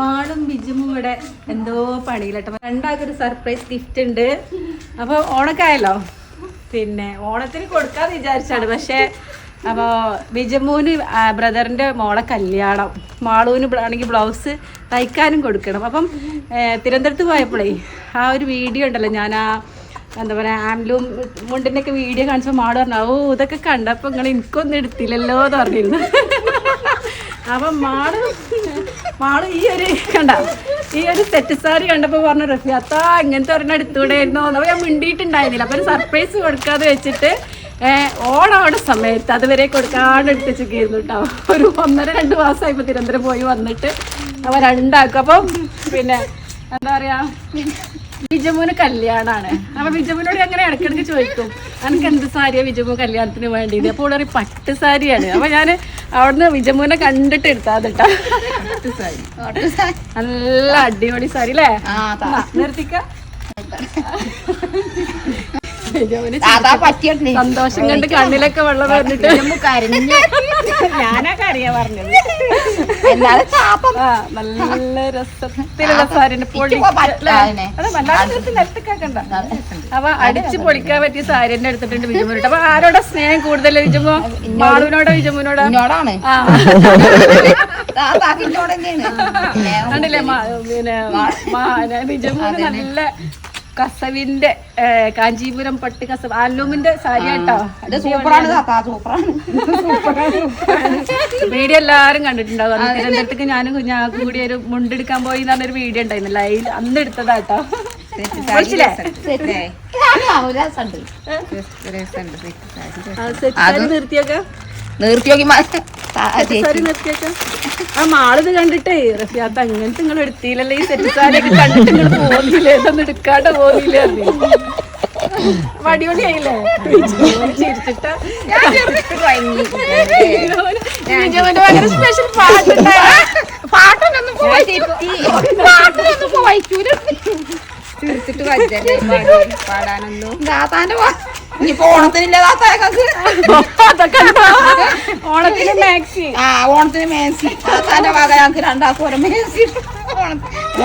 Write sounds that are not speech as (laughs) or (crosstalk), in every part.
മാളും ബിജുമും ഇവിടെ എന്തോ പണിയിലട്ടോ. രണ്ടാൾക്കൊരു surprise gift ഉണ്ട്. അപ്പോൾ ഓണക്കായല്ലോ? പിന്നെ ഓണത്തിന് കൊടുക്കാന്ന് വിചാരിച്ചാണ്. പക്ഷേ അപ്പോൾ ബിജമൂന് ബ്രദറിന്റെ മോളെ കല്യാണം. മാളൂന് ആണെങ്കിൽ ബ്ലൗസ് തയ്ക്കാനും കൊടുക്കണം. അപ്പം തിരുവനന്തപുരത്ത് പോയപ്പോഴേ ആ ഒരു വീഡിയോ ഉണ്ടല്ലോ. ഞാൻ ആ എന്താ പറയുക ആംലൂം മുണ്ടിന്റെ ഒക്കെ വീഡിയോ കാണിച്ചപ്പോൾ മാൾ പറഞ്ഞു ഓ ഇതൊക്കെ കണ്ടപ്പോൾ നിങ്ങൾ എനിക്കൊന്നും എടുത്തില്ലല്ലോ എന്ന് പറഞ്ഞിരുന്നു. അപ്പം മാൾ മാൾ ഈ ഒരു കണ്ട? ഈ ഒരു സെറ്റ് സാരി കണ്ടപ്പോൾ പറഞ്ഞു റഫിയാത്ത ഇങ്ങനത്തെ ഒരെണ്ണം എടുത്തുകൂടെയായിരുന്നോ? അപ്പോൾ ഞാൻ മിണ്ടിയിട്ടുണ്ടായിരുന്നില്ല. അപ്പോൾ ഒരു സർപ്രൈസ് കൊടുക്കാതെ വെച്ചിട്ട് ഓണാവണ സമയത്ത് അതുവരെ കൊടുക്കാണ്ട് എടുത്തിച്ചൊക്കെയായിരുന്നു കേട്ടോ. ഒരു ഒന്നര രണ്ട് മാസമായി ഇപ്പോൾ തിരുവനന്തപുരം പോയി വന്നിട്ട്. അവ രണ്ടാക്കും. അപ്പം പിന്നെ എന്താ പറയാ വിജമുന് കല്യാണാണ്. അപ്പൊ വിജമുനോട് അങ്ങനെ ഇടയ്ക്കിടയ്ക്ക് ചോദിക്കും എനിക്ക് എന്ത് സാരിയാ വിജമു കല്യാണത്തിന് വേണ്ടിയത് അപ്പോൾ ഒരു പട്ട് സാരിയാണ്. അപ്പൊ ഞാൻ അവിടുന്ന് വിജമുനെ കണ്ടിട്ട് എടുത്താ സാരി നല്ല അടിപൊളി സാരി അല്ലേ നിർത്തിക്ക. സന്തോഷം കണ്ട് കണ്ണിലൊക്കെ വെള്ളം വന്നിട്ട് കരഞ്ഞു. ഞാനൊക്കെ അറിയാ പറഞ്ഞത്. നല്ല രസത്തിലുള്ള സാരിന്റെ നിലത്തേക്കാക്കണ്ട അപ്പൊ അടിച്ച് പൊളിക്കാൻ പറ്റിയ സാരി തന്നെ എടുത്തിട്ടുണ്ട് വിജുമുനോട്ട് അപ്പൊ ആരോടാ സ്നേഹം കൂടുതൽ വിജുമോ? മാളുവിനോടോ വിജമുനോടാണ് പിന്നെ വിജുമോന് നല്ല കസവിന്റെ കാഞ്ചീപുരം പട്ട് കസവ്. ആലൂമിന്റെ സാരി കേട്ടോ അത് സൂപ്പറാണ് (laughs) വീഡിയോ എല്ലാരും കണ്ടിട്ടുണ്ടാവും. തിരുവനന്തപുരത്തേക്ക് ഞാനും കുഞ്ഞാക്കും കൂടി ഒരു മുണ്ടെടുക്കാൻ പോയി എന്ന് പറഞ്ഞൊരു വീഡിയോ ഉണ്ടായിരുന്നില്ല അതിൽ അന്ന് എടുത്തതാ കേട്ടോ നിർത്തിയൊക്കെ. നിർത്തിയൊക്കെ ആ മാളിത് കണ്ടിട്ടേ റഫിയാത്ത അങ്ങനത്തെ നിങ്ങൾ എടുത്തില്ലല്ലോ ഈ സെറ്റ് സാരി കണ്ടിട്ട് നിങ്ങൾ പോകുന്നില്ല ഇതൊന്നും എടുക്കാണ്ട് പോകുന്നില്ല വടിപൊളി ആയില്ലേ ചിരിച്ചിട്ട്. ഭയങ്കര സ്പെഷ്യൽ പാട്ടൊന്നും പോയിക്കൂല പാടാനൊന്നും? ഇനി ഓണത്തിനില്ല താത്താക്കക്ക് അതൊക്കെ ഓണത്തിന് മാക്സി. ആ ഓണത്തിന് മേസി താത്താന്റെ വക ഞങ്ങക്ക് രണ്ടാൾക്കും ഓരോ മേസി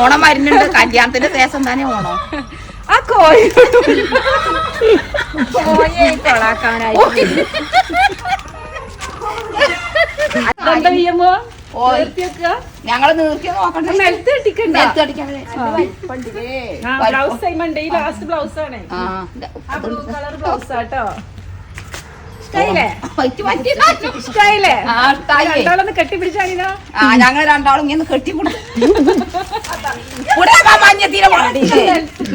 ഓണം വരുന്നുണ്ട്. കല്യാണത്തിന്റെ ശേഷം തന്നെ ഓണം. ആ കോഴി. പോയേ കൊളാക്കാനായി ഞങ്ങൾ നിർത്തി നോക്കണ്ടേ. നിലത്ത് ഇട്ടിക്കണ്ട നെത്തടിക്കണേ ബ്ലൗസ് ടൈമുണ്ട് ഈ ലാസ്റ്റ് ബ്ലൗസ് ആണ്. ബ്ലൂ കളർ ബ്ലൗസ് ആട്ടോ ഞങ്ങൾ രണ്ടാളും ഇങ്ങനെ കെട്ടി മഞ്ഞ തീരെ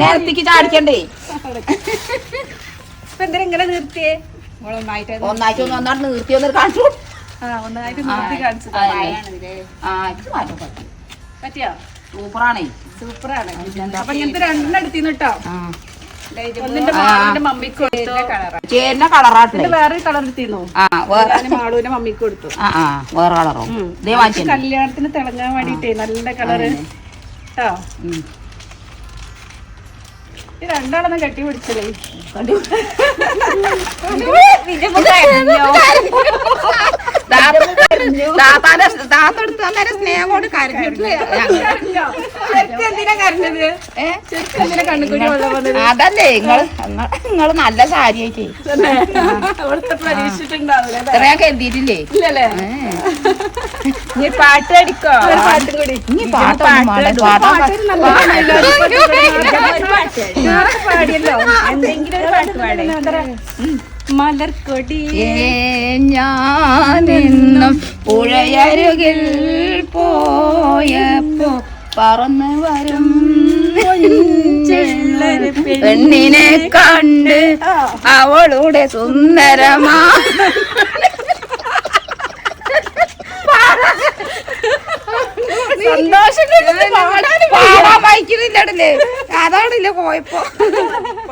നേരത്തേക്ക് ചാടിക്കണ്ടേ? ഇപ്പൊ എന്തിനാ ഇങ്ങനെ നിർത്തിയേ? ഒന്നായിട്ട് ഒന്നായിട്ട് ഒന്ന് ഒന്നാണ്ട് നിർത്തി ഒന്ന് കാണിച്ചു ഒന്നായിട്ട് നിർത്തി കാണിച്ചു ആ ഇത് മാറ്റം പറ്റി പറ്റിയോ? സൂപ്പറാണേ. സൂപ്പറാണ്. അപ്പൊ ഇങ്ങനത്തെ രണ്ടെണ്ണം എടുത്തിന്ന് കേട്ടോ. ചേരുന്ന കളറാട്ടില്ലേ വേറെ കളർ എടുത്തിരുന്നു ഞാൻ മമ്മിക്ക് കൊടുത്തു. വേറെ കളറോ? കല്യാണത്തിന് തിളങ്ങാൻ വേണ്ടിട്ടേ നല്ല കളറ്. കേട്ടോ രണ്ടാളൊന്നും കെട്ടി പിടിച്ചല്ലേ (laughs) താത്താന്റെ താത്തെടുത്ത് അന്നേരം സ്നേഹം കൊണ്ട് കരഞ്ഞിട്ടില്ല അതല്ലേ നിങ്ങൾ നിങ്ങൾ നല്ല സാരിയായിട്ടേ. തന്നെ? അവിടുത്തെ പ്രതീക്ഷിച്ചിട്ടുണ്ടാവില്ല അല്ലേ? ഇത്ര കരുതിയിട്ടില്ലേ നീ പാട്ട് അടിക്കോ ഒരു പാട്ടും കൂടി. പാടിയല്ലോ. എന്തെങ്കിലും ഒരു പാട്ട് പാടേ മലർക്കൊടി. ഞാനെന്നും പുഴയരുകിൽ പോയപ്പോ പറന്നു വരും പെണ്ണിനെ കണ്ട് അവളുടെ സുന്ദരമാ. സന്തോഷം പാടാൻ പാടാൻ വായിക്കുന്നില്ലേ അതാണല്ലോ പോയപ്പോ.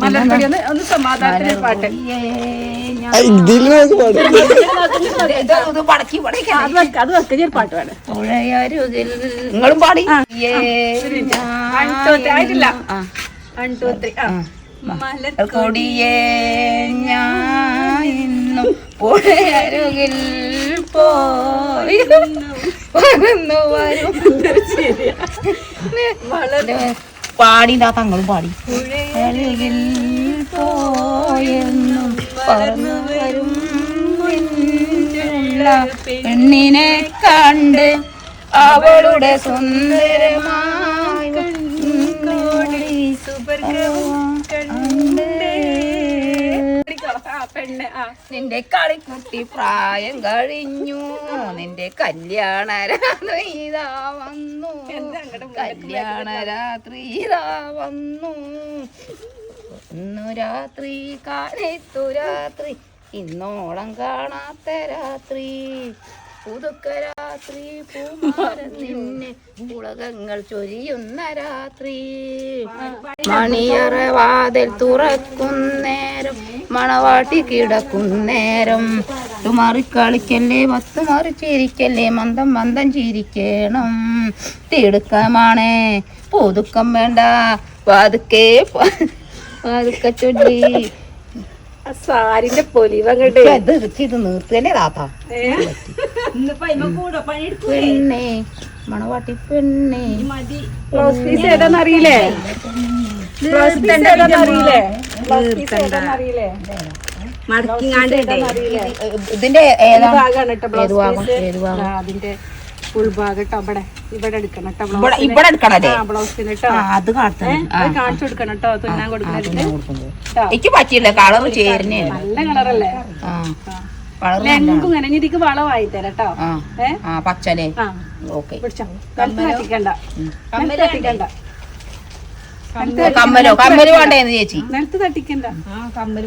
മലർക്കൊടി ഒന്ന് ഒന്ന് സമാധാനത്തിന് പാട്ട്. അത് ഞാൻ ഒരു പാട്ട് പാട്. പുഴയരുകിൽ നിങ്ങളും പാടി. ഏ, One, two, three. ആയിട്ടില്ല. ആ. വൺ ടു ത്രീ ആ. മലർ കൊടിയേ ഞാനും പുഴയരുകിൽ പോയി പറന്നു വരും. പാടിണ്ടാ തങ്ങളും പാടി. അരുകിൽ പോയെന്നും പറന്നു വരും പെണ്ണിനെ കണ്ട് അവളുടെ സുന്ദരമായ നിന്റെ കളിക്കുട്ടി പ്രായം കഴിഞ്ഞു. നിന്റെ കല്യാണ ഇതാ വന്നു കല്യാണ രാത്രി വന്നു. ഇന്നു രാത്രി കാലത്തു രാത്രി ഇന്നോളം കാണാത്ത രാത്രി. പുതുക്ക രാത്രി നിന്നെ ഉലകങ്ങൾ ചൊരിയുന്ന രാത്രി. മണിയറ വാതിൽ തുറക്കുന്നേരം മണവാട്ടി കിടക്കുന്നേരം. മാറിക്കളിക്കല്ലേ മാറിച്ചിരിക്കല്ലേ മന്ദം മന്ദം ചിരിക്കണം. തിടുക്കമാണേ. പുതുക്കം വേണ്ട. പതുക്കെ പ- പതുക്കെ ചൊല്ലി. സാരിന്റെ പൊലിവങ്ങട്ട് ഇത് ഇത് നിർത്തല്ലേ താത്ത? പെണ്ണേ. മണവാട്ടി പെണ്ണേ. Blouse piece blouse piece blouse piece മടക്കിങ്ങാണ്ട് ഇതിന്റെ ഏതാണ് ഏതാ ഭാഗം? ഏത് ഭാഗം? അതിന്റെ ഉൾഭാഗം കേട്ടോ ഇവിടെ ഇവിടെ എടുക്കണം കേട്ടോ ഇവിടെ ബ്ലൗസിന് എടുക്കണല്ലേ കേട്ടോ. അത് കാണിച്ചു കൊടുക്കണം കേട്ടോ തുന്നാൻ കൊടുക്കുന്നത് കേട്ടോ. എനിക്ക് പറ്റിയില്ല കളർ ചേരുന്നേ നല്ല കളറല്ലേ ലെങ്കും വളമായി തരാം കേട്ടോ. പച്ചലേ ഓക്കെ. പിടിച്ചോ. തട്ടിക്കണ്ട കമ്മലോ കമ്മൽ വേണ്ടേന്ന് ചേച്ചി? നിലത്ത് തട്ടിക്കണ്ട ആ കമ്മൽ